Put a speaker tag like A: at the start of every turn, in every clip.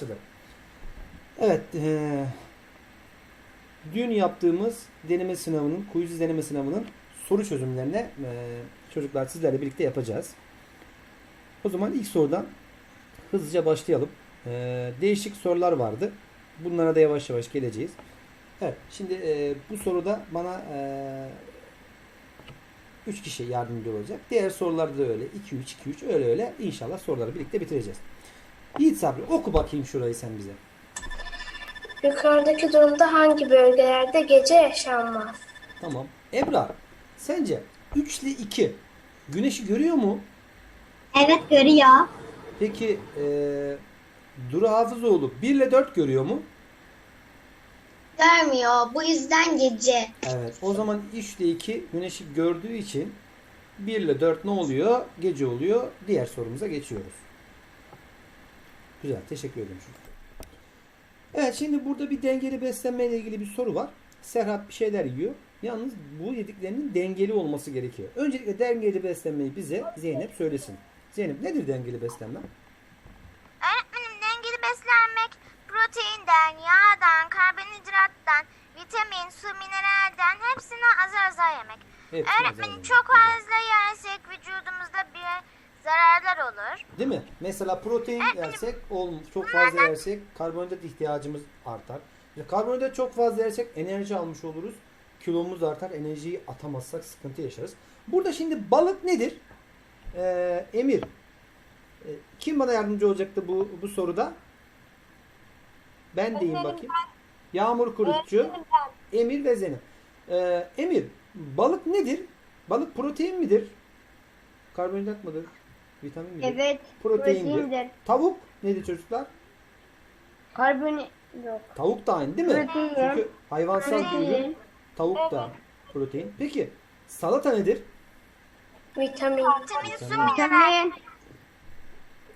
A: başladı. Evet. eee, dün yaptığımız deneme sınavının, quiz deneme sınavının soru çözümlerine eee, çocuklar sizlerle birlikte yapacağız. O zaman ilk sorudan hızlıca başlayalım. Eee, değişik sorular vardı. Bunlara da yavaş yavaş geleceğiz. Evet. Şimdi eee, bu soruda bana eee 3 kişi yardımcı olacak. Diğer sorularda da öyle. 2 3 2 3 öyle öyle inşallah soruları birlikte bitireceğiz. Yiğit Sabri oku bakayım şurayı sen bize.
B: Yukarıdaki durumda hangi bölgelerde gece yaşanmaz?
A: Tamam. Ebrar sence 3 ile 2 güneşi görüyor mu?
C: Evet görüyor.
A: Peki eee Duru Hafızoğlu 1 ile 4 görüyor mu?
C: Görmüyor. Bu yüzden gece.
A: Evet. O zaman 3 ile 2 güneşi gördüğü için 1 ile 4 ne oluyor? Gece oluyor. Diğer sorumuza geçiyoruz. Güzel. Teşekkür ederim. Evet şimdi burada bir dengeli beslenme ile ilgili bir soru var. Serhat bir şeyler yiyor. Yalnız bu yediklerinin dengeli olması gerekiyor. Öncelikle dengeli beslenmeyi bize Zeynep söylesin. Zeynep nedir dengeli beslenme?
D: Öğretmenim dengeli beslenmek proteinden, yağdan, karbonhidrattan, vitamin, su, mineralden hepsini azar azar yemek.
A: Hepsini
D: Öğretmenim
A: azar
D: çok fazla yersek vücudumuzda bir zararlar olur.
A: Değil mi? Mesela protein
D: Evet,
A: yersek ol, çok fazla yersek karbonhidrat ihtiyacımız artar. İşte karbonhidrat çok fazla yersek enerji almış oluruz. Kilomuz artar. Enerjiyi atamazsak sıkıntı yaşarız. Burada şimdi balık nedir? Ee, Emir. Ee, kim bana yardımcı olacaktı bu bu soruda? Ben deyim bakayım. Yağmur Kurutçu, Emir ve Zeynep. Ee, Emir, balık nedir? Balık protein midir? Karbonhidrat mıdır? Vitamin midir?
C: Evet.
A: Proteindir.
C: proteindir.
A: Tavuk nedir çocuklar?
C: Karbon yok.
A: Tavuk da aynı değil mi?
C: Protein.
A: Çünkü hayvansal bir ürün. Tavuk da protein. Peki salata nedir?
B: Vitamin.
D: Vitamin, su, mineral.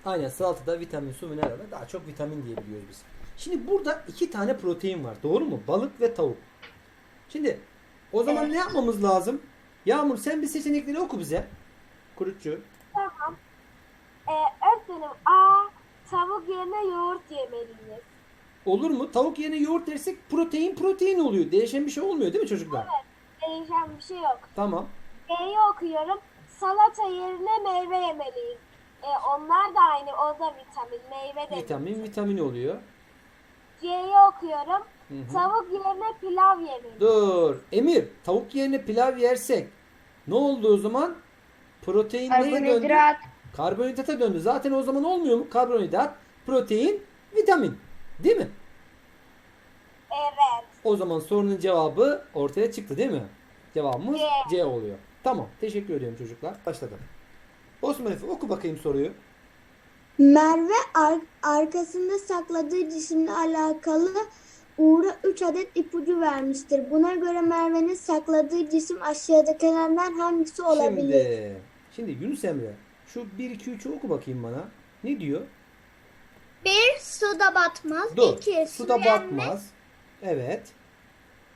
A: Aynen salatada vitamin, su, mineral var. Daha çok vitamin diyebiliyoruz biz. Şimdi burada iki tane protein var. Doğru mu? Balık ve tavuk. Şimdi o zaman ne yapmamız lazım? Yağmur sen bir seçenekleri oku bize. Kurutçu.
E: Ee, öğretmenim A. Tavuk yerine yoğurt yemeliyiz.
A: Olur mu? Tavuk yerine yoğurt dersek protein protein oluyor. Değişen bir şey olmuyor değil mi çocuklar?
E: Değişen bir şey yok.
A: Tamam.
E: B'yi okuyorum. Salata yerine meyve yemeliyiz. Ee, onlar da aynı. O da vitamin. Meyve de.
A: Vitamin vitamin oluyor.
E: C'yi okuyorum.
A: Hı hı.
E: Tavuk yerine pilav yemeliyiz.
A: Dur. Emir tavuk yerine pilav yersek ne oldu o zaman? Protein neye döndü?
C: Karbonhidrat.
A: Karbonhidrata döndü. Zaten o zaman olmuyor mu? Karbonhidrat, protein, vitamin. Değil mi?
E: Evet.
A: O zaman sorunun cevabı ortaya çıktı değil mi? Cevabımız
E: C.
A: C oluyor. Tamam. Teşekkür ediyorum çocuklar. Başladım. Osman Efe oku bakayım soruyu.
F: Merve ar- arkasında sakladığı cisimle alakalı Uğur'a 3 adet ipucu vermiştir. Buna göre Merve'nin sakladığı cisim aşağıdakilerden hangisi olabilir?
A: Şimdi, şimdi Yunus Emre şu 1 2 3'ü oku bakayım bana. Ne diyor?
F: Bir suda batmaz.
A: Dur.
F: İki
A: Suda
F: suyu emmez.
A: batmaz. Evet.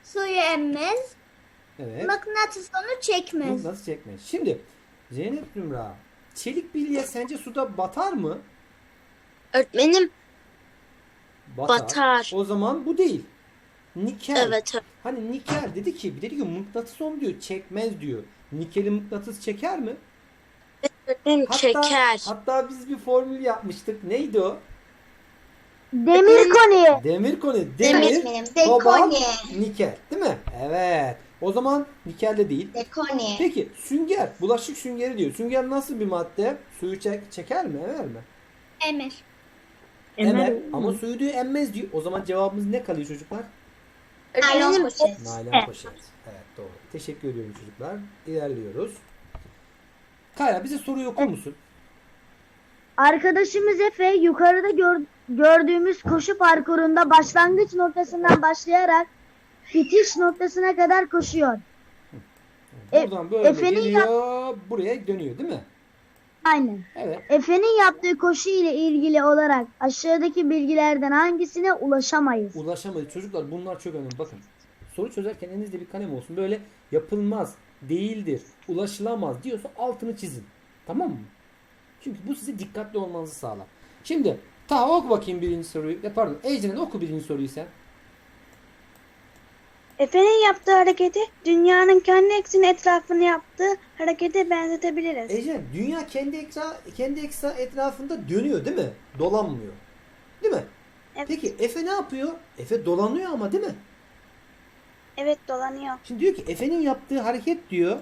F: Suyu emmez.
A: Evet.
F: Mıknatıs onu çekmez.
A: Nasıl çekmez? Şimdi Zeynep Zümra çelik bilye sence suda batar mı?
G: Öğretmenim
A: Batar.
G: Batar.
A: O zaman bu değil. Nikel.
G: evet
A: Hani nikel dedi ki dedi ki mıknatıs onu diyor çekmez diyor. Nikeli mıknatıs çeker mi?
G: Öğretmenim
A: Hatta,
G: çeker.
A: Hatta biz bir formül yapmıştık. Neydi o?
F: Demir konu.
A: Demir konu.
C: Demir
A: Demir, kobalt, nikel. Değil mi? Evet. O zaman nikel de değil.
C: Dekone.
A: Peki sünger. Bulaşık süngeri diyor. Sünger nasıl bir madde? Suyu çek, çeker mi? Emer mi?
F: Emir.
A: Emer. Ama suyu diyor emmez diyor. O zaman cevabımız ne kalıyor çocuklar?
C: Naylon poşet.
A: Naylon poşet. Evet doğru. Teşekkür ediyorum çocuklar. İlerliyoruz. Kaya bize soruyu okur musun?
H: Arkadaşımız Efe yukarıda gör- gördüğümüz koşu parkurunda başlangıç noktasından başlayarak bitiş noktasına kadar koşuyor. E-
A: Buradan böyle
H: Efe'nin
A: geliyor. Buraya dönüyor değil mi?
H: Aynen.
A: Evet.
H: Efe'nin yaptığı koşu ile ilgili olarak aşağıdaki bilgilerden hangisine ulaşamayız?
A: Ulaşamayız. Çocuklar bunlar çok önemli. Bakın. Soru çözerken elinizde bir kalem olsun. Böyle yapılmaz, değildir, ulaşılamaz diyorsa altını çizin. Tamam mı? Çünkü bu size dikkatli olmanızı sağlar. Şimdi Tamam oku bakayım birinci soruyu. E, pardon Ecren oku birinci soruyu sen.
G: Efe'nin yaptığı hareketi dünyanın kendi ekseni etrafını yaptığı harekete benzetebiliriz.
A: Ecren dünya kendi eksa kendi eksa etrafında dönüyor değil mi? Dolanmıyor. Değil mi?
G: Evet.
A: Peki Efe ne yapıyor? Efe dolanıyor ama değil mi?
G: Evet dolanıyor.
A: Şimdi diyor ki Efe'nin yaptığı hareket diyor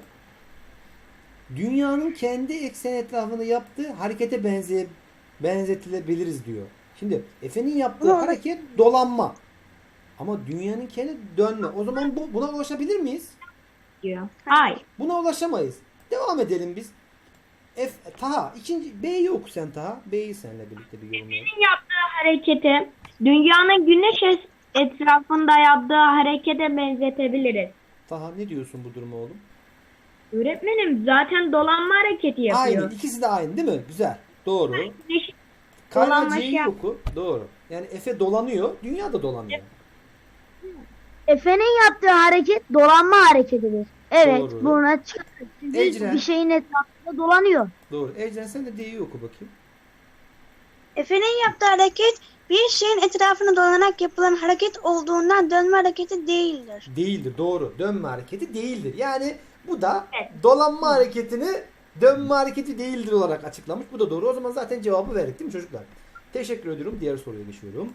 A: dünyanın kendi eksen etrafında yaptığı harekete benze benzetilebiliriz diyor. Şimdi Efe'nin yaptığı
G: Ama-
A: hareket dolanma. Ama dünyanın kendi dönme. O zaman bu buna ulaşabilir miyiz?
I: diyor. Hayır.
A: Buna ulaşamayız. Devam edelim biz. F Taha ikinci B'yi oku sen Taha. B'yi seninle birlikte bir yorumlayalım.
I: Yaptığı hareketi dünyanın güneş es- etrafında yaptığı harekete benzetebiliriz.
A: Taha ne diyorsun bu duruma oğlum?
I: Öğretmenim zaten dolanma hareketi yapıyor.
A: Aynı. ikisi de aynı değil mi? Güzel. Doğru. Kayra
I: Dolanma
A: C'yi
I: şey-
A: oku. Doğru. Yani Efe dolanıyor. Dünya da dolanıyor.
H: Efe'nin yaptığı hareket dolanma hareketidir. Evet
A: Doğru.
H: buna çıkar. Çünkü
A: Ecren.
H: bir şeyin etrafında dolanıyor.
A: Doğru. Ecren sen de D'yi oku bakayım.
G: Efe'nin yaptığı hareket bir şeyin etrafını dolanarak yapılan hareket olduğundan dönme hareketi değildir.
A: Değildir. Doğru. Dönme hareketi değildir. Yani bu da
I: Evet.
A: dolanma hareketini dönme hareketi değildir olarak açıklamış. Bu da doğru. O zaman zaten cevabı verdik değil mi çocuklar? Teşekkür ediyorum. Diğer soruya geçiyorum.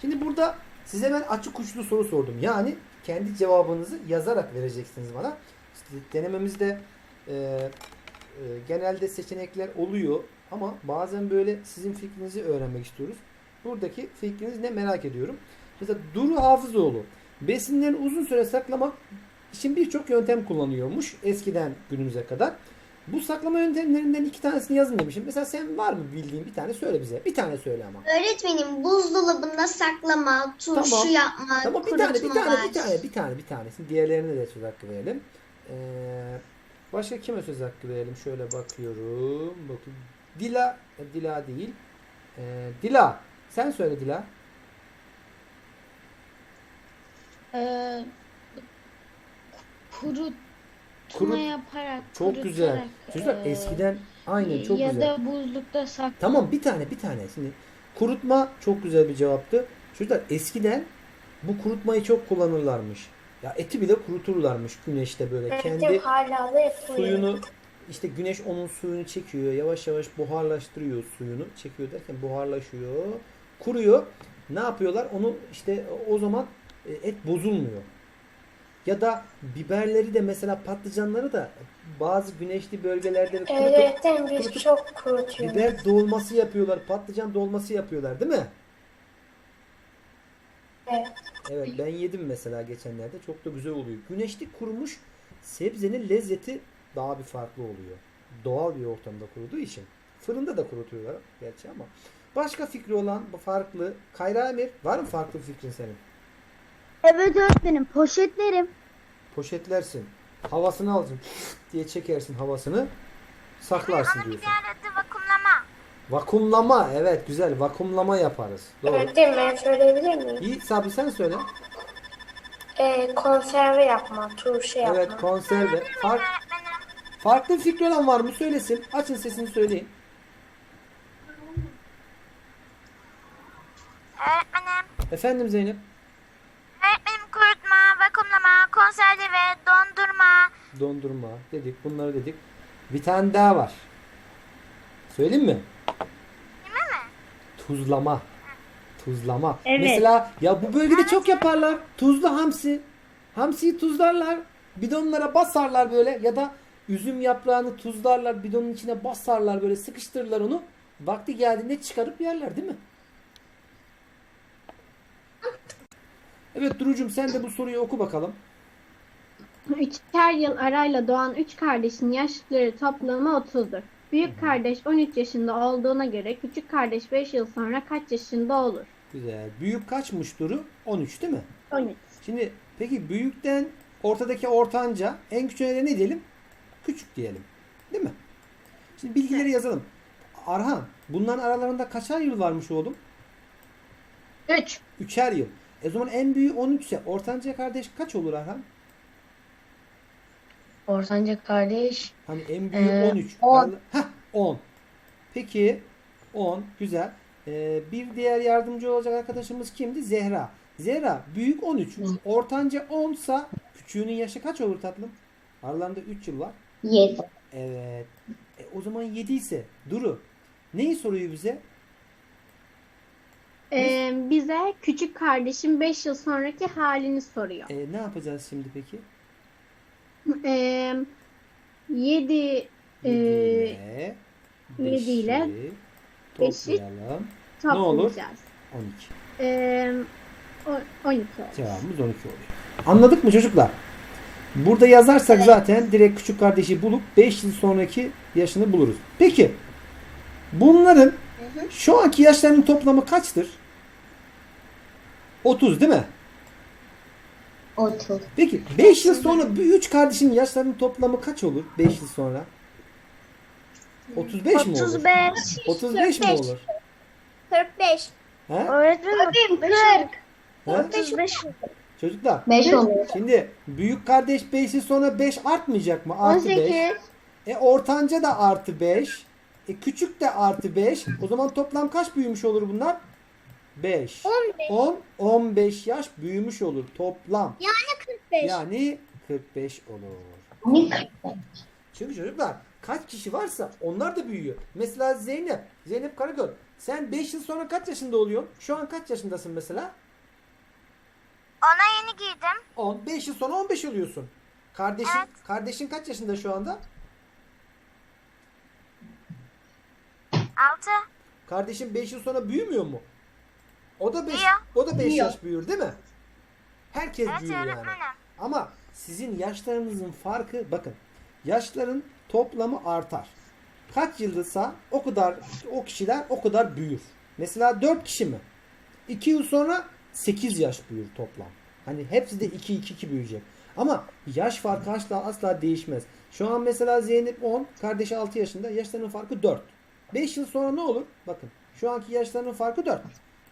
A: Şimdi burada size ben açık uçlu soru sordum. Yani kendi cevabınızı yazarak vereceksiniz bana. İşte denememizde e, e, genelde seçenekler oluyor ama bazen böyle sizin fikrinizi öğrenmek istiyoruz. Buradaki fikriniz ne merak ediyorum. Mesela Duru Hafızoğlu besinlerini uzun süre saklamak için birçok yöntem kullanıyormuş eskiden günümüze kadar. Bu saklama yöntemlerinden iki tanesini yazın demişim. Mesela sen var mı bildiğin bir tane söyle bize. Bir tane söyle ama.
C: Öğretmenim buzdolabında saklama, turşu
A: Tamam.
C: yapma,
A: Tamam bir tane bir tane bir tane bir tane bir tanesini. Diğerlerine de söz hakkı verelim. Ee, başka kime söz hakkı verelim? Şöyle bakıyorum. Bakın. Dila e, Dila değil. Ee, Dila sen söyle Dila.
J: Ee, kurutma
A: Kurut-
J: yaparak
A: Çok güzel. Çocuklar
J: e,
A: eskiden aynen çok
J: ya
A: güzel.
J: da buzlukta sak.
A: Tamam bir tane bir tane. Şimdi kurutma çok güzel bir cevaptı. Çocuklar eskiden bu kurutmayı çok kullanırlarmış. Ya eti bile kuruturlarmış güneşte böyle.
B: Öğretmenim
A: Kendi
B: hala da
A: suyunu işte güneş onun suyunu çekiyor. Yavaş yavaş buharlaştırıyor suyunu. Çekiyor derken buharlaşıyor. Kuruyor. Ne yapıyorlar? Onu işte o zaman e, et bozulmuyor. Ya da biberleri de mesela patlıcanları da bazı güneşli bölgelerde kurutup
B: Öğretmenim biz
A: kurutup
B: çok kurutuyoruz.
A: biber dolması yapıyorlar. Patlıcan dolması yapıyorlar değil mi?
B: Evet.
A: Evet ben yedim mesela geçenlerde. Çok da güzel oluyor. Güneşli kurumuş sebzenin lezzeti daha bir farklı oluyor. Doğal bir ortamda kuruduğu için. Fırında da kurutuyorlar gerçi ama. Başka fikri olan bu farklı. Kayra Emir var mı farklı bir fikrin senin?
H: Evet öğretmenim poşetlerim.
A: Poşetlersin. Havasını alacaksın. diye çekersin havasını. Saklarsın
D: bir
A: diyorsun.
D: diğer adı vakumlama.
A: Vakumlama. Evet güzel. Vakumlama yaparız. Doğru.
B: Öğretmenim ben söyleyebilir miyim?
A: İyi Sabri sen söyle.
B: Ee, konserve yapma, turşu yapma.
A: Evet konserve. Fark,
D: Öğretmenim.
A: farklı bir fikri olan var mı? Söylesin. Açın sesini söyleyin.
D: Öğretmenim.
A: Efendim Zeynep.
D: Öğretmenim kurutma, vakumlama, konserve ve dondurma.
A: Dondurma dedik. Bunları dedik. Bir tane daha var. Söyleyeyim mi? Tuzlama. Tuzlama.
I: Evet.
A: Mesela ya bu bölgede çok yaparlar. Tuzlu hamsi. Hamsiyi tuzlarlar. Bidonlara basarlar böyle ya da üzüm yaprağını tuzlarlar. Bidonun içine basarlar böyle sıkıştırırlar onu. Vakti geldiğinde çıkarıp yerler değil mi? Evet Duru'cum sen de bu soruyu oku bakalım.
J: Üçer yıl arayla doğan üç kardeşin yaşları toplamı 30'dur. Büyük kardeş 13 yaşında olduğuna göre küçük kardeş 5 yıl sonra kaç yaşında olur?
A: Güzel. Büyük kaçmış Duru? 13 değil mi?
J: 13.
A: Şimdi peki büyükten ortadaki ortanca en küçüğüne de ne diyelim? Küçük diyelim. Değil mi? Şimdi bilgileri yazalım. Arhan bunların aralarında kaçar yıl varmış oğlum?
J: 3.
A: Üçer yıl. E zaman en büyüğü 13 ise ortanca kardeş kaç olur Arhan?
J: Ortanca kardeş
A: Hani en büyüğü
J: Ee,
A: 13.
J: on.
A: Arada- Heh 10. Peki 10 güzel. Ee, bir diğer yardımcı olacak arkadaşımız kimdi? Zehra. Zehra büyük 13. Ortanca 10 sa küçüğünün yaşı kaç olur tatlım? Aralarında 3 yıl var.
C: 7.
A: Evet. E, o zaman 7 ise Duru. Neyi soruyor bize?
J: Ee, bize küçük kardeşim 5 yıl sonraki halini soruyor.
A: E, ne yapacağız şimdi peki?
J: Ee, 7
A: 7
J: ee,
A: ile
J: yedi ile
A: 5'i
J: beşi
A: toplayalım. Ne olur?
J: toplayacağız.
A: 12.
J: Ee, o- 12 oldu.
A: Cevabımız 12 oluyor. Anladık mı çocuklar? Burada yazarsak zaten direkt küçük kardeşi bulup 5 yıl sonraki yaşını buluruz. Peki bunların şu anki yaşlarının toplamı kaçtır? 30 değil mi?
C: 30.
A: Peki 5 yıl sonra bu 3 kardeşin yaşlarının toplamı kaç olur 5 yıl sonra? 35 mi olur?
B: 35.
A: 35 mi olur?
B: 45.
A: He?
B: Öğretmenim 40.
A: He?
B: 35.
A: Çocuklar
C: 5 oluyor.
A: şimdi büyük kardeş 5 yıl sonra 5 artmayacak mı? Artı 5.
B: 18.
A: E ortanca da artı 5. E küçük de artı 5. O zaman toplam kaç büyümüş olur bunlar? 5.
B: 15.
A: 10, 15 yaş büyümüş olur toplam.
B: Yani 45.
A: Yani 45 olur.
C: Hani 45.
A: Çünkü çocuklar kaç kişi varsa onlar da büyüyor. Mesela Zeynep, Zeynep Karagöl. Sen 5 yıl sonra kaç yaşında oluyorsun? Şu an kaç yaşındasın mesela?
D: Ona yeni giydim.
A: 10. 5 yıl sonra 15 oluyorsun. Kardeşin
D: Evet.
A: kardeşin kaç yaşında şu anda?
D: 6.
A: Kardeşin 5 yıl sonra büyümüyor mu? O da 5
D: Büyüyor.
A: o da 5
C: Büyüyor.
A: yaş büyür değil mi? Herkes
D: Evet
A: büyür yani.
D: öğretmenim.
A: Ama sizin yaşlarınızın farkı bakın. Yaşların toplamı artar. Kaç yıldızsa o kadar o kişiler o kadar büyür. Mesela 4 kişi mi? 2 yıl sonra 8 yaş büyür toplam. Hani hepsi de 2 2 2 büyüyecek. Ama yaş farkı asla asla değişmez. Şu an mesela Zeynep 10, kardeşi 6 yaşında. Yaşlarının farkı 4. 5 yıl sonra ne olur? Bakın şu anki yaşlarının farkı 4.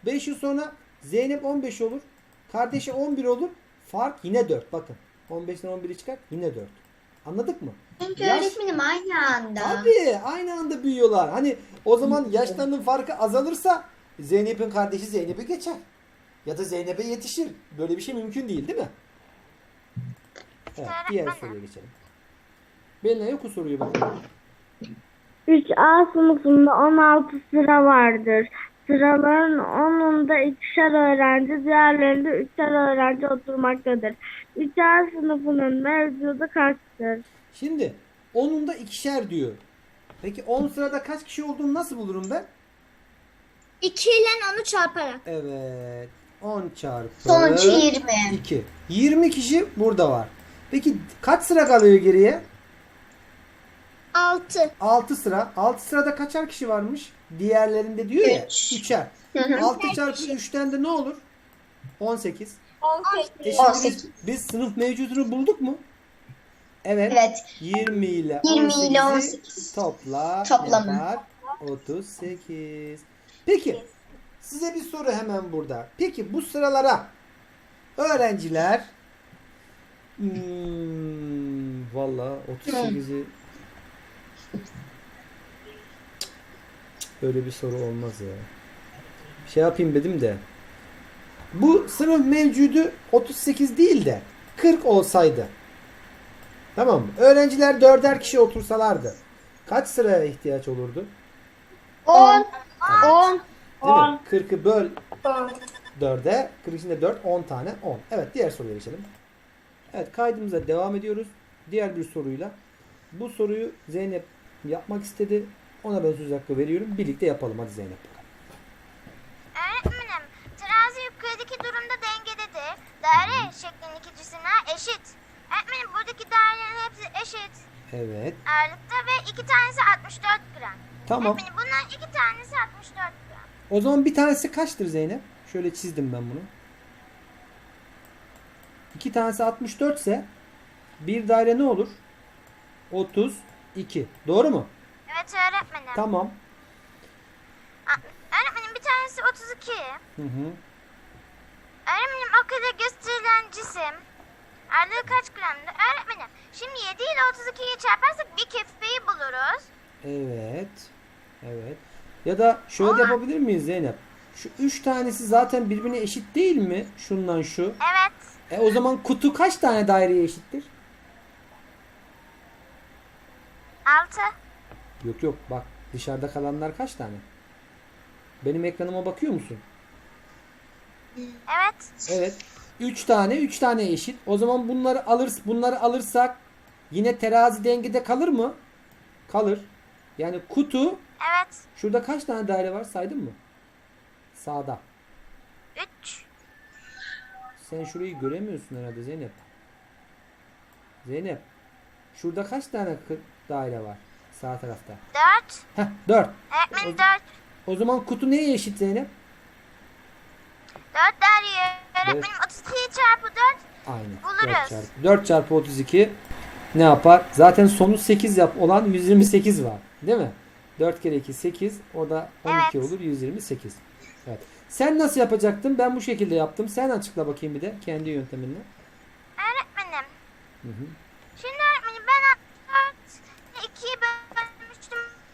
A: 5 yıl sonra Zeynep 15 olur. Kardeşi 11 olur. Fark yine 4. Bakın 15'ten 11'i çıkar yine 4. Anladık mı?
C: Çünkü
A: Yaş-
C: öğretmenim aynı anda.
A: Tabii aynı anda büyüyorlar. Hani o zaman yaşlarının farkı azalırsa Zeynep'in kardeşi Zeynep'e geçer. Ya da Zeynep'e yetişir. Böyle bir şey mümkün değil değil mi? Evet, diğer soruya geçelim. Belinay oku soruyu bakalım.
I: 3A sınıfında 16 sıra vardır. Sıraların 10'unda ikişer öğrenci, diğerlerinde üçer öğrenci oturmaktadır. 3A sınıfının mevcudu kaçtır?
A: Şimdi onun da ikişer diyor. Peki 10 sırada kaç kişi olduğunu nasıl bulurum ben?
B: 2 ile onu çarparak.
A: Evet. 10 çarpı
C: Sonucu 20.
A: 2. 20 kişi burada var. Peki kaç sıra kalıyor geriye?
B: 6.
A: 6 sıra. 6 sırada kaçar kişi varmış? Diğerlerinde diyor ya.
C: Üç.
A: 3'er. 6 çarpı 3'ten de ne olur? 18.
B: 18.
A: E şimdi
C: 18.
A: Biz, biz sınıf mevcudunu bulduk mu? Evet.
C: Evet.
A: 20 ile
C: 20 ile
A: 18'i
C: 18.
A: topla
C: Toplamı.
A: yapar 38. Peki size bir soru hemen burada. Peki bu sıralara öğrenciler hmm, valla 38'i Böyle bir soru olmaz ya. Şey yapayım dedim de. Bu sınıf mevcudu 38 değil de 40 olsaydı. Tamam mı? Öğrenciler dörder kişi otursalardı. Kaç sıraya ihtiyaç olurdu?
B: 10.
C: 10.
A: Değil mi? 40'ı böl
B: 10.
A: 4'e. 40 içinde 4, 10 tane 10. Evet diğer soruya geçelim. Evet kaydımıza devam ediyoruz. Diğer bir soruyla. Bu soruyu Zeynep yapmak istedi. Ona ben söz hakkı veriyorum. Birlikte yapalım hadi Zeynep.
D: Öğretmenim, terazi yukarıdaki durumda dengededir. Daire şeklindeki cisimler eşit. Öğretmenim buradaki dairelerin hepsi eşit
A: Evet.
D: ağırlıkta ve iki tanesi 64 gram.
A: Tamam.
D: Öğretmenim bunların iki tanesi 64 gram.
A: O zaman bir tanesi kaçtır Zeynep? Şöyle çizdim ben bunu. İki tanesi 64 ise bir daire ne olur? 32. Doğru mu?
D: Evet öğretmenim.
A: Tamam.
D: Öğretmenim bir tanesi 32.
A: Hı hı.
D: Öğretmenim o kadar gösterilen cisim ağırlığı kaç gramdı? Öğretmenim şimdi 7 ile 32'yi çarparsak bir kefeyi buluruz.
A: Evet. Evet. Ya da şöyle de yapabilir miyiz Zeynep? Şu üç tanesi zaten birbirine eşit değil mi? Şundan şu.
D: Evet.
A: E o zaman kutu kaç tane daireye eşittir?
D: 6.
A: Yok yok bak dışarıda kalanlar kaç tane? Benim ekranıma bakıyor musun?
D: Evet.
A: Evet. 3 tane 3 tane eşit. O zaman bunları alır bunları alırsak yine terazi dengede kalır mı? Kalır. Yani kutu
D: Evet.
A: şurada kaç tane daire var saydın mı? Sağda.
D: 3.
A: Sen şurayı göremiyorsun herhalde Zeynep. Zeynep. Şurada kaç tane kı- daire var sağ tarafta?
D: 4.
A: Heh 4.
D: Öğretmenim 4.
A: O zaman kutu neye eşit Zeynep?
D: 4 daire. Öğretmenim 32 çarpı 4.
A: Aynen.
D: Buluruz.
A: 4 çarpı, 4 çarpı 32 ne yapar? Zaten sonu 8 yap olan 128 var. Değil mi? 4 kere 2 8. O da 12
D: Evet.
A: olur. 128. Evet. Sen nasıl yapacaktın? Ben bu şekilde yaptım. Sen açıkla bakayım bir de kendi yönteminle.
D: Öğretmenim.
A: Hı hı.
D: Şimdi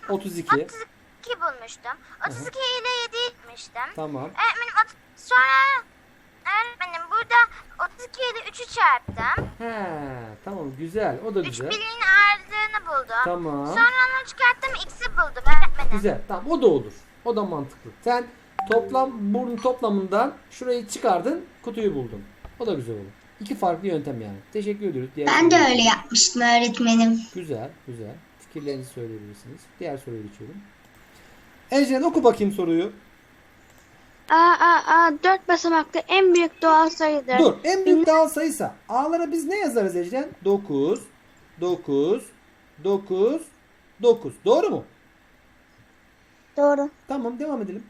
A: 32.
D: 32 bulmuştum. 32 ile 7 gitmiştim.
A: Tamam.
D: Öğretmenim ot- sonra öğretmenim burada 32 ile 3'ü çarptım.
A: He, tamam güzel. O da
D: 3
A: güzel.
D: birliğin ağırlığını buldum.
A: Tamam.
D: Sonra onu çıkarttım x'i buldum öğretmenim.
A: Güzel. Tamam o da olur. O da mantıklı. Sen toplam bunun toplamından şurayı çıkardın, kutuyu buldun. O da güzel olur. İki farklı yöntem yani. Teşekkür ediyoruz. Diğer
C: Ben de öyle yapmıştım öğretmenim.
A: Güzel, güzel. Fikirlerinizi söyleyebilirsiniz. Diğer soruya geçiyorum. Ecren oku bakayım soruyu.
G: A, A, A 4 basamaklı en büyük doğal sayıdır.
A: Dur. En büyük doğal sayısa A'lara biz ne yazarız Ecren? 9, 9, 9, 9. Doğru mu?
G: Doğru.
A: Tamam devam edelim.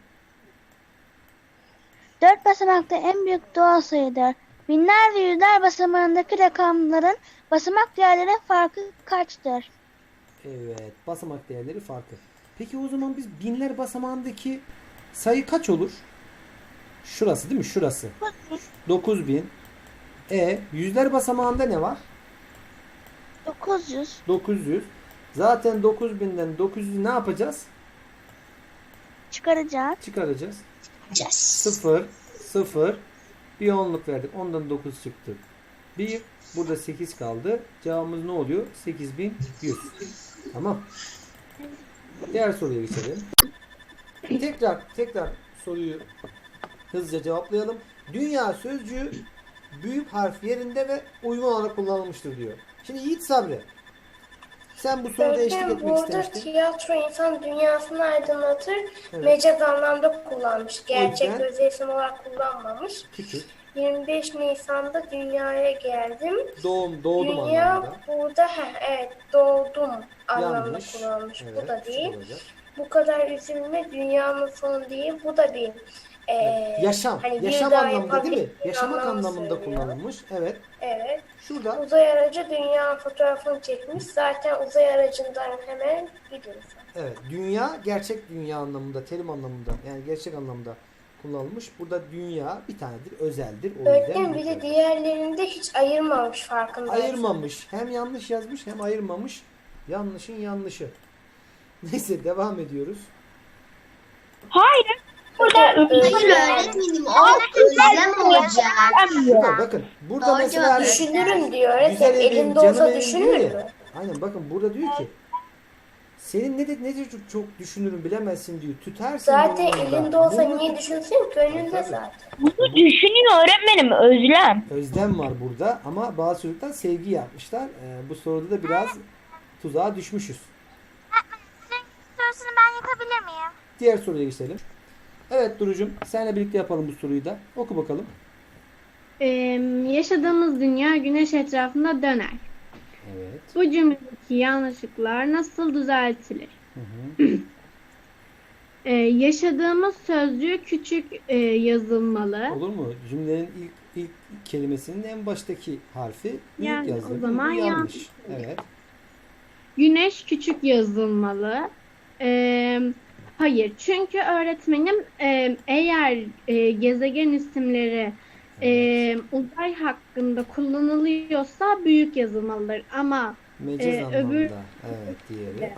G: 4 basamaklı en büyük doğal sayıdır. Binler ve yüzler basamağındaki rakamların basamak değerleri farkı kaçtır?
A: Evet. Basamak değerleri farkı. Peki o zaman biz binler basamağındaki sayı kaç olur? Şurası değil mi? Şurası. 9000. E yüzler basamağında ne var?
G: 900.
A: 900. Zaten 9000'den 900'ü ne yapacağız?
G: Çıkaracağız.
A: Çıkaracağız.
C: Yes.
A: 0 0 bir onluk verdik. Ondan 9 çıktı. 1 burada 8 kaldı. Cevabımız ne oluyor? 8100. Tamam. Diğer soruya geçelim. Tekrar tekrar soruyu hızlıca cevaplayalım. Dünya sözcüğü büyük harf yerinde ve uygun olarak kullanılmıştır diyor. Şimdi Yiğit Sabri sen bu soruda eşlik etmek
E: burada
A: istemiştin.
E: tiyatro insan dünyasını aydınlatır.
A: Evet.
E: Mecaz anlamda kullanmış. Gerçek öz isim olarak kullanmamış.
A: Küçük.
E: 25 Nisan'da dünyaya geldim.
A: Doğum, doğdum
E: Dünya
A: anlamında.
E: burada heh, evet doğdum anlamda
A: Yanlış.
E: kullanılmış.
A: Evet,
E: bu da değil.
A: olacak.
E: Bu kadar üzülme dünyanın sonu değil. Bu da değil. Ee,
A: Yaşam.
E: hani bir
A: Yaşam
E: daha
A: anlamında değil mi?
E: yapabildiğin
A: Yaşamak
E: anlamı
A: anlamında
E: söylüyor.
A: kullanılmış. Evet.
E: Evet.
A: Şurada
E: Uzay aracı dünyanın fotoğrafını çekmiş. Zaten uzay aracından hemen gidiyoruz.
A: evet dünya gerçek dünya anlamında, terim anlamında yani gerçek anlamda kullanılmış. Burada dünya bir tanedir, özeldir. O
E: Öğretmen bir de diğerlerinde hiç ayırmamış farkındaysan.
A: ayırmamış. Hem yanlış yazmış hem ayırmamış. Yanlışın yanlışı. Neyse devam ediyoruz.
C: Hayır öğretmenim o özlem olacak.
A: Bakın, bakın burada
C: Doğru
A: mesela.
E: Düşünürüm diyor.
A: güzel
E: Öğretmen
A: evim,
E: elinde
A: canım
E: olsa düşünür mü?
A: ya. Aynen bakın burada diyor ki senin ne de ne de çok, çok düşünürüm bilemezsin diyor. Tütersin
E: Zaten elinde olsa
A: Bunu-
E: niye düşünsün ki? Önünde zaten.
I: Düşünüyor öğretmenim özlem.
A: Özlem var burada ama bazı çocuklar sevgi yapmışlar. Ee, bu soruda da biraz tuzağa düşmüşüz.
D: Sorusunu ben yapabilir miyim?
A: Diğer soruya geçelim. Evet Duru'cum senle birlikte yapalım bu soruyu da. Oku bakalım.
J: Ee, yaşadığımız dünya güneş etrafında döner.
A: Evet.
J: Bu cümledeki yanlışlıklar nasıl düzeltilir?
A: Hı hı.
J: Ee, yaşadığımız sözcüğü küçük e, yazılmalı.
A: Olur mu? Cümlenin ilk ilk kelimesinin en baştaki harfi büyük
J: Yani o
A: yazılır.
J: zaman
A: Bu yanlış.
J: yanlış.
A: Evet.
J: Güneş küçük yazılmalı. Ee, hayır, çünkü öğretmenim e, eğer e, gezegen isimleri e, uzay hakkında kullanılıyorsa büyük yazılmalıdır. Ama
A: Mecaz
J: Ee,
A: anlamda.
J: öbür-
A: Evet diğeri.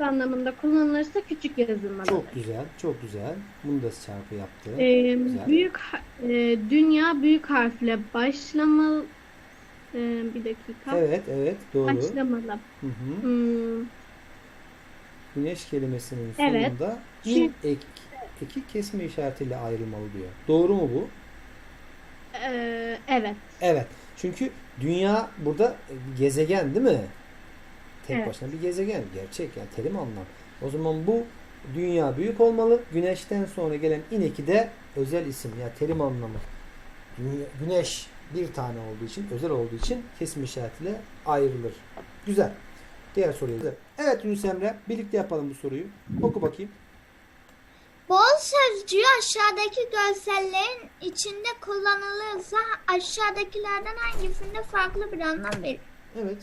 J: anlamında kullanılırsa küçük yazılmalıdır.
A: Çok güzel, çok güzel. Bunu da çarpı yaptı. Güzel.
J: büyük e, dünya büyük harfle başlamalı. Ee, bir dakika.
A: Evet, evet, doğru.
J: Başlamalı.
A: Hı hı.
J: Hmm,
A: Güneş kelimesinin
J: Evet.
A: sonunda in ek, eki kesme işaretiyle ayrılmalı diyor. Doğru mu bu?
J: Ee, evet.
A: Evet. Çünkü dünya burada bir gezegen değil mi? Tek
J: Evet.
A: başına bir gezegen. Gerçek yani terim anlam. O zaman bu dünya büyük olmalı. Güneşten sonra gelen ineki de özel isim. Ya terim anlamı. Güneş bir tane olduğu için, özel olduğu için kesim işaretiyle ayrılır. Güzel. Diğer soruya. da- Evet Yunus Emre. Birlikte yapalım bu soruyu. Oku bakayım.
B: Bol sözcüğü aşağıdaki görsellerin içinde kullanılırsa aşağıdakilerden hangisinde farklı bir anlam verir?
A: Evet.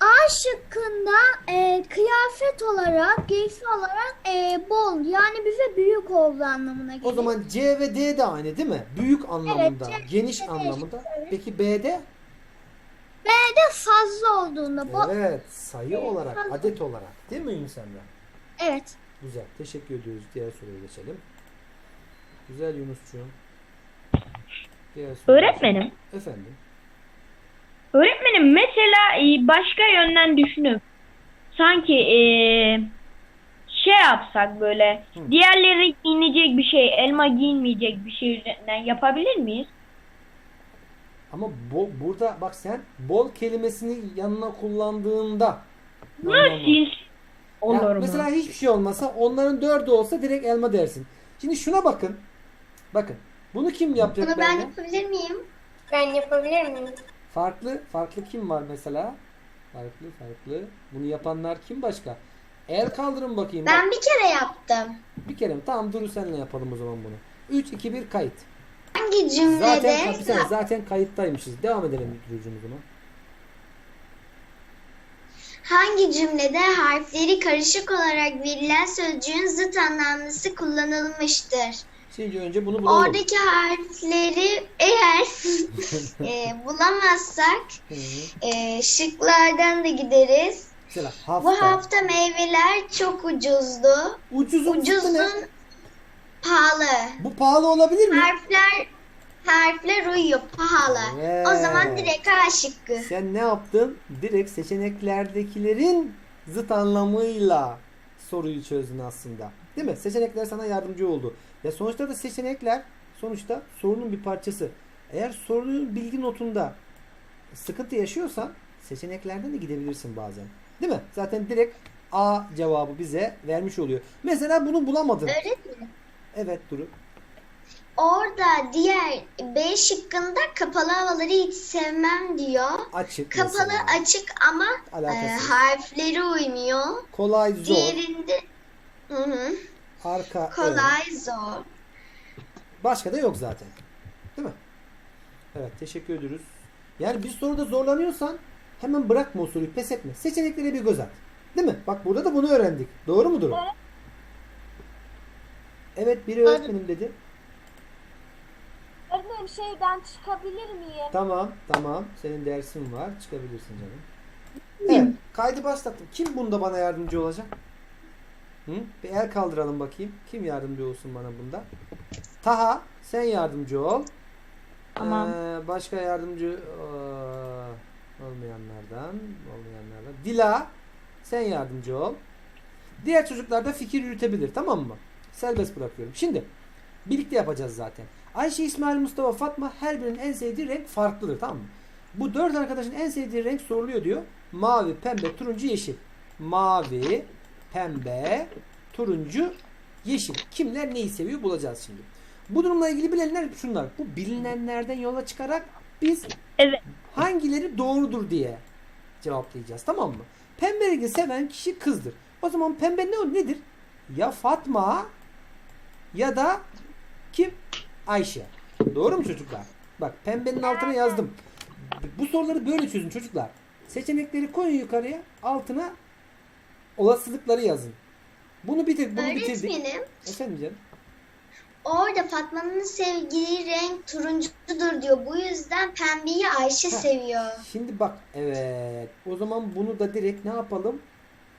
B: A şıkkında e, kıyafet olarak, giysi olarak e, bol yani bize büyük olduğu anlamına gelir.
A: O zaman C ve D de aynı değil mi? Büyük anlamında,
B: C,
A: geniş
B: C,
A: anlamında.
B: evet.
A: Peki B'de?
B: B'de fazla olduğunda bol.
A: Evet, sayı olarak, adet olarak. Değil mi Yunus Emre?
B: Evet.
A: Güzel. Teşekkür ediyoruz. Diğer soruya geçelim. Güzel Yunuscuğum. Diğer soruya
I: Öğretmenim.
A: Efendim.
I: Öğretmenim mesela e, başka yönden düşünüp sanki e, şey yapsak böyle
A: Hı.
I: diğerleri giyinecek bir şey, elma giyinmeyecek bir şey üzerinden yapabilir miyiz?
A: Ama bo- burada bak sen bol kelimesini yanına kullandığında
I: Nasıl
A: Ya
I: olur mu?
A: mesela hiçbir şey olmasa onların dördü olsa direkt elma dersin. Şimdi şuna bakın. Bakın. Bunu kim yapacak
C: Bunu ben yapabilir miyim?
B: Ben yapabilir miyim?
A: Farklı, farklı kim var mesela? Farklı, farklı. Bunu yapanlar kim başka? El kaldırın bakayım. Bak,
C: Ben bir kere yaptım.
A: bir kere mi? Tamam dur senle yapalım o zaman bunu. 3, 2, 1 kayıt.
C: Hangi cümlede
A: Zaten, zaten kayıttaymışız. Devam edelim Duru'cum o zaman.
C: Hangi cümlede harfleri karışık olarak verilen sözcüğün zıt anlamlısı kullanılmıştır?
A: Şimdi önce bunu bulalım.
C: Oradaki harfleri eğer e, bulamazsak e, şıklardan da gideriz.
A: Mesela
C: Bu
A: hafta.
C: hafta meyveler çok ucuzdu.
A: Ucuzun?
C: Ucuzun pahalı.
A: Bu pahalı olabilir mi?
C: Harfler harfler uyuyor pahalı.
A: Evet.
C: O zaman direkt A şıkkı.
A: Sen ne yaptın? Direkt seçeneklerdekilerin zıt anlamıyla soruyu çözdün aslında. Değil mi? Seçenekler sana yardımcı oldu. Ya sonuçta da seçenekler sonuçta sorunun bir parçası. Eğer sorunun bilgi notunda sıkıntı yaşıyorsan seçeneklerden de gidebilirsin bazen. Değil mi? Zaten direkt A cevabı bize vermiş oluyor. Mesela bunu bulamadın.
C: Öğretmenim.
A: Evet Duru.
C: Orada diğer B şıkkında kapalı havaları hiç sevmem diyor.
A: Açık
C: Kapalı
A: mesela.
C: açık ama e, harfleri uymuyor.
A: Kolay zor.
C: Diğerinde hı hı,
A: Arka ön.
C: kolay zor.
A: Başka da yok zaten. Değil mi? Evet teşekkür ediyoruz. Yani bir soruda zorlanıyorsan hemen bırakma o soruyu pes etme. Seçeneklere bir göz at. Değil mi? Bak burada da bunu öğrendik. Doğru mudur o? Evet biri öğretmenim dedi.
E: Öğretmenim şey ben çıkabilir miyim?
A: Tamam tamam. Senin dersin var. Çıkabilirsin canım. Evet. Kaydı başlattım. Kim bunda bana yardımcı olacak? Hı? Bir el kaldıralım bakayım. Kim yardımcı olsun bana bunda? Taha sen yardımcı ol.
I: Tamam.
A: Ee, başka yardımcı eee, olmayanlardan olmayanlardan. Dila sen yardımcı ol. Diğer çocuklar da fikir yürütebilir tamam mı? Serbest bırakıyorum. Şimdi birlikte yapacağız zaten. Ayşe, İsmail, Mustafa, Fatma her birinin en sevdiği renk farklıdır tamam mı? Bu dört arkadaşın en sevdiği renk soruluyor diyor. Mavi, pembe, turuncu, yeşil. Mavi, pembe, turuncu, yeşil. Kimler neyi seviyor bulacağız şimdi. Bu durumla ilgili bilenler şunlar. Bu bilinenlerden yola çıkarak biz
I: Evet.
A: hangileri doğrudur diye cevaplayacağız. Tamam mı? Pembe rengi seven kişi kızdır. O zaman pembe ne nedir? Ya Fatma ya da kim? Ayşe. Doğru mu çocuklar? Bak pembenin altına yazdım. Bu soruları böyle çözün çocuklar. Seçenekleri koyun yukarıya, altına olasılıkları yazın. Bunu bitir, bunu bitirdik.
C: Öğretmenim
A: Efendim canım.
C: orada Fatma'nın sevdiği renk turuncudur diyor. Bu yüzden pembeyi Ayşe
A: Ha.
C: seviyor.
A: Şimdi bak evet. O zaman bunu da direkt ne yapalım?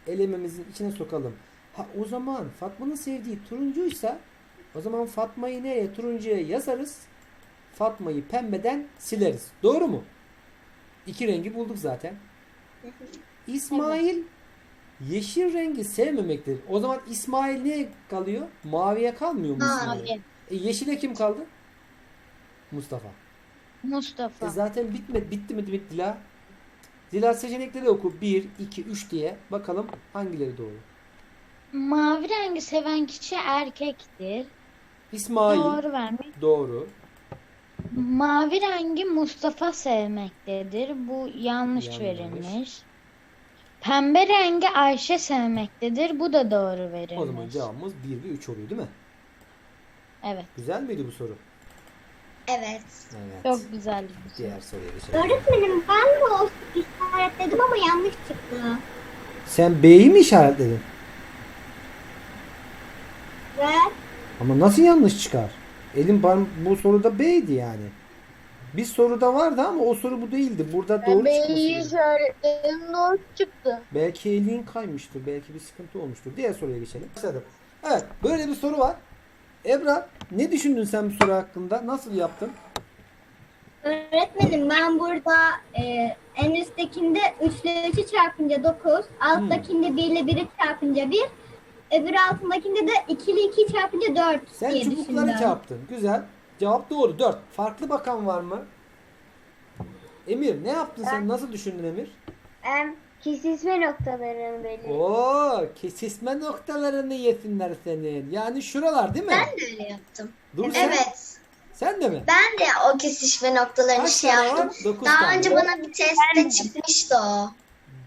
A: elememizin içine sokalım. Ha o zaman Fatma'nın sevdiği turuncuysa o zaman Fatma'yı nereye? Turuncuya yazarız. Fatma'yı pembeden sileriz. Doğru mu? İki rengi bulduk zaten. İsmail yeşil rengi sevmemektedir. O zaman İsmail neye kalıyor? Maviye kalmıyor mu İsmail? E, yeşile kim kaldı? Mustafa.
H: Mustafa.
A: E zaten bitmedi. Bitti mi bitti Dila? Dila seçenekleri oku. 1, 2, 3 diye. Bakalım hangileri doğru.
H: Mavi rengi seven kişi erkektir.
A: İsmail.
H: Doğru vermiş.
A: Doğru.
H: Mavi rengi Mustafa sevmektedir. Bu yanlış,
A: Yanlış.
H: verilmiş. Pembe rengi Ayşe sevmektedir. Bu da doğru verilmiş.
A: O zaman cevabımız 1 ve 3 oluyor değil mi?
H: Evet.
A: Güzel miydi bu soru?
C: Evet.
A: Evet.
H: Çok güzel.
A: Diğer soruya geçelim.
B: Öğretmenim ben de o işaretledim ama yanlış çıktı.
A: Sen B'yi mi işaretledin?
B: Evet.
A: Ama nasıl yanlış çıkar? Elim parm- bu soruda B'ydi yani. Bir soruda vardı ama o soru bu değildi. Burada doğru çıkması gerekiyor.
H: işaretledim doğru çıktı.
A: Belki elin kaymıştır. Belki bir sıkıntı olmuştur. Diğer soruya geçelim. Başladım. Evet. Böyle bir soru var. Ebrar ne düşündün sen bu soru hakkında? Nasıl yaptın?
B: Öğretmenim ben burada e, en üsttekinde 3 ile 3'ü çarpınca 9, alttakinde 1 ile 1'i çarpınca 1, öbür altındakinde de 2 ile 2'yi çarpınca 4
A: Sen
B: diye
A: çubukları
B: düşündüm.
A: çarptın. Güzel. Cevap doğru. 4. Farklı bakan var mı? Emir ne yaptın sen? Nasıl düşündün Emir?
F: Kesişme noktalarını belirledim.
A: Oo, kesişme noktalarını yesinler senin. Yani şuralar değil mi?
C: Ben de öyle yaptım.
A: Dur sen,
C: Evet.
A: sen de mi?
C: Ben de o kesişme noktalarını
A: Kaç
C: şey
A: tane
C: yaptım.
A: var? 9
C: Daha
A: tane.
C: önce bana bir testte çıkmıştı o.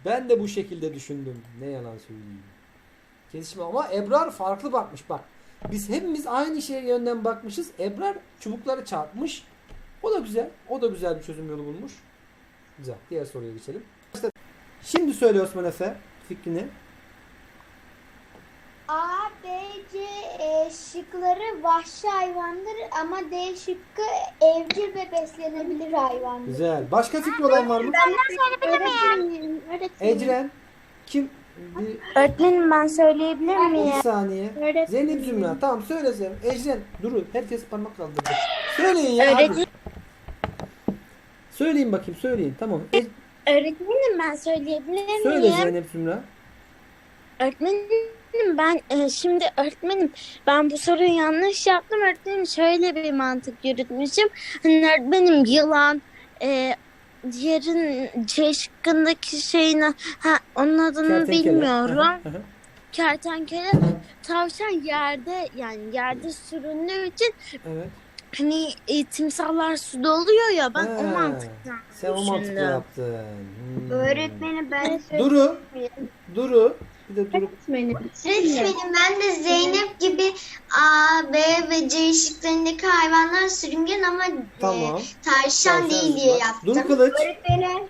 A: Ben de bu şekilde düşündüm. Ne yalan söyleyeyim. Kesişme ama Ebrar farklı bakmış bak. Biz hepimiz aynı şeye yönden bakmışız. Ebrar çubukları çarpmış. O da güzel. O da güzel bir çözüm yolu bulmuş. Güzel. Diğer soruya geçelim. İşte Şimdi söyle Osman Efe fikrini.
F: A, B, C e, şıkları vahşi hayvandır ama D şıkkı evcil ve beslenebilir hayvandır.
A: Güzel. Başka fikri olan var mı?
F: Öğretmenim, öğretmenim.
A: Ecren. Kim? Bir,
F: Öğretmenim ben söyleyebilir
A: bir saniye. Zeynep Zümra. Tamam söyle Zeynep. Ecren. Durun. Herkes parmak kaldırdı. Söyleyin ya. hadi. Söyleyin bakayım. Söyleyin. Tamam. E-
F: Öğretmenim ben söyleyebilir
A: söyle Zeynep Zümra.
K: Öğretmenim ben e, şimdi öğretmenim ben bu soruyu yanlış yaptım öğretmenim şöyle bir mantık yürütmüşüm. Hani öğretmenim yılan e, diğerin C şıkkındaki şeyin ha onun adını
A: Kertenkele.
K: bilmiyorum. Kertenkele tavşan yerde yani yerde süründüğü için
A: Evet.
K: hani e, timsahlar suda oluyor ya ben
A: Ha,
K: o mantıktan
A: Sen o mantıkla
K: düşündüm.
A: yaptın. Hmm.
F: Öğretmenim ben
A: Duru. Duru. Bir de Duru.
J: Öğretmenim.
C: Öğretmenim ben de Zeynep gibi A, B ve C şıklarındaki hayvanlar sürüngen ama
A: Tamam.
C: e, tavşan değil diye yaptım.
A: Duru Kılıç.
B: Öğretmenim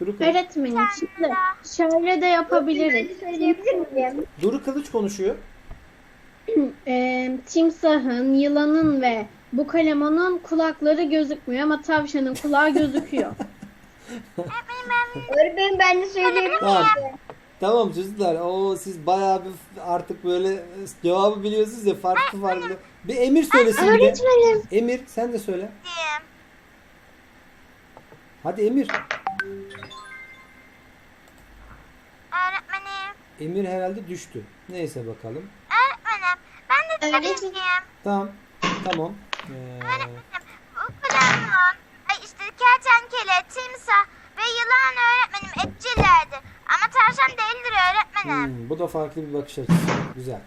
A: Duru Kılıç.
J: Öğretmenim şimdi şöyle de yapabiliriz.
B: söyleyebilir miyim?
A: Duru Kılıç konuşuyor.
J: Ee, timsahın, yılanın ve bu kalemonun kulakları gözükmüyor ama tavşanın kulağı gözüküyor.
B: Öğretmenim ben de söyleyebilir
A: Tamam. Tamam çocuklar. Oo siz bayağı bir artık böyle cevabı biliyorsunuz ya farklı farklı. Bir Emir söylesin bir de. Emir sen de söyle. Hadi Emir.
D: Öğretmenim.
A: Emir herhalde düştü. Neyse bakalım.
D: Öğretmenim. Ben de
C: Öğretmenim.
A: Tamam. Tamam. Ee,
D: Bu kalemun, ay işte kertenkele, timsah ve yılan öğretmenim etçillerdi. Ama tavşan değildir öğretmenim.
A: hmm, bu da farklı bir bakış açısı. Güzel.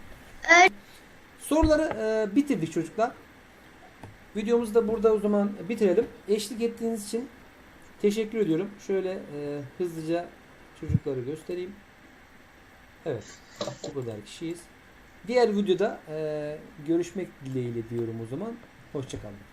A: Soruları e, bitirdik çocuklar. Videomuzu da burada o zaman bitirelim. Eşlik ettiğiniz için teşekkür ediyorum. Şöyle e, hızlıca çocukları göstereyim. Evet. Bu kadar kişiyiz. Diğer videoda e, görüşmek dileğiyle diyorum o zaman. Hoşçakalın.